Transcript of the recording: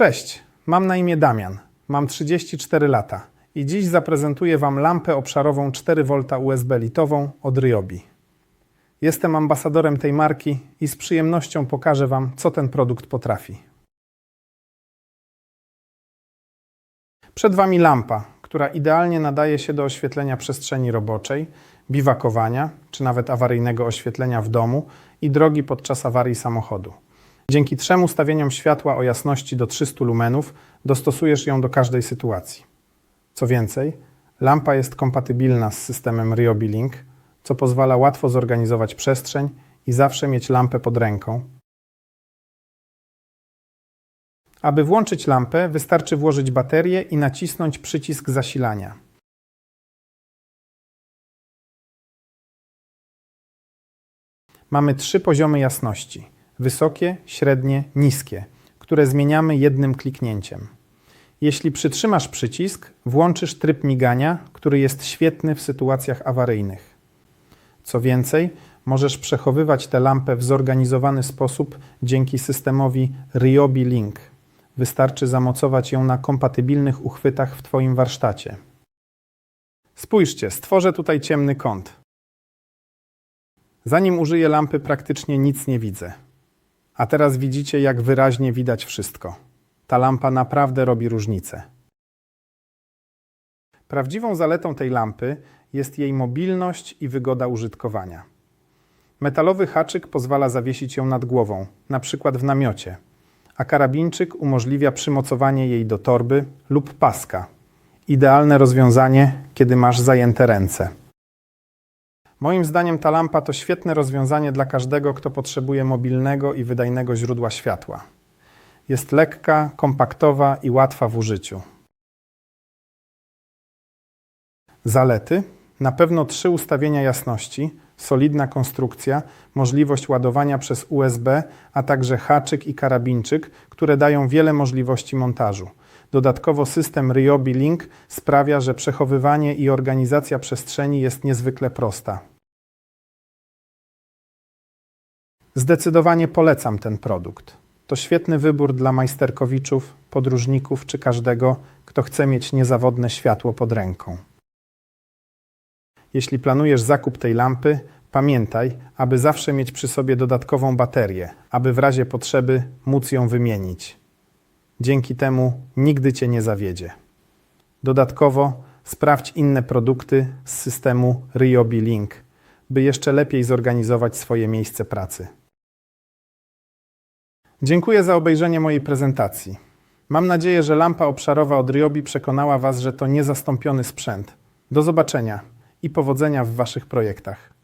Cześć, mam na imię Damian, mam 34 lata i dziś zaprezentuję Wam lampę obszarową 4V USB litową od Ryobi. Jestem ambasadorem tej marki i z przyjemnością pokażę Wam, co ten produkt potrafi. Przed Wami lampa, która idealnie nadaje się do oświetlenia przestrzeni roboczej, biwakowania czy nawet awaryjnego oświetlenia w domu i drogi podczas awarii samochodu. Dzięki trzem ustawieniom światła o jasności do 300 lumenów dostosujesz ją do każdej sytuacji. Co więcej, lampa jest kompatybilna z systemem Ryobi Link, co pozwala łatwo zorganizować przestrzeń i zawsze mieć lampę pod ręką. Aby włączyć lampę, wystarczy włożyć baterię i nacisnąć przycisk zasilania. Mamy trzy poziomy jasności: wysokie, średnie, niskie, które zmieniamy jednym kliknięciem. Jeśli przytrzymasz przycisk, włączysz tryb migania, który jest świetny w sytuacjach awaryjnych. Co więcej, możesz przechowywać tę lampę w zorganizowany sposób dzięki systemowi Ryobi Link. Wystarczy zamocować ją na kompatybilnych uchwytach w Twoim warsztacie. Spójrzcie, stworzę tutaj ciemny kąt. Zanim użyję lampy, praktycznie nic nie widzę. A teraz widzicie, jak wyraźnie widać wszystko. Ta lampa naprawdę robi różnicę. Prawdziwą zaletą tej lampy jest jej mobilność i wygoda użytkowania. Metalowy haczyk pozwala zawiesić ją nad głową, na przykład w namiocie, a karabinczyk umożliwia przymocowanie jej do torby lub paska. Idealne rozwiązanie, kiedy masz zajęte ręce. Moim zdaniem ta lampa to świetne rozwiązanie dla każdego, kto potrzebuje mobilnego i wydajnego źródła światła. Jest lekka, kompaktowa i łatwa w użyciu. Zalety: na pewno trzy ustawienia jasności, solidna konstrukcja, możliwość ładowania przez USB, a także haczyk i karabinczyk, które dają wiele możliwości montażu. Dodatkowo system Ryobi Link sprawia, że przechowywanie i organizacja przestrzeni jest niezwykle prosta. Zdecydowanie polecam ten produkt. To świetny wybór dla majsterkowiczów, podróżników czy każdego, kto chce mieć niezawodne światło pod ręką. Jeśli planujesz zakup tej lampy, pamiętaj, aby zawsze mieć przy sobie dodatkową baterię, aby w razie potrzeby móc ją wymienić. Dzięki temu nigdy Cię nie zawiedzie. Dodatkowo sprawdź inne produkty z systemu Ryobi Link, by jeszcze lepiej zorganizować swoje miejsce pracy. Dziękuję za obejrzenie mojej prezentacji. Mam nadzieję, że lampa obszarowa od Ryobi przekonała Was, że to niezastąpiony sprzęt. Do zobaczenia i powodzenia w Waszych projektach.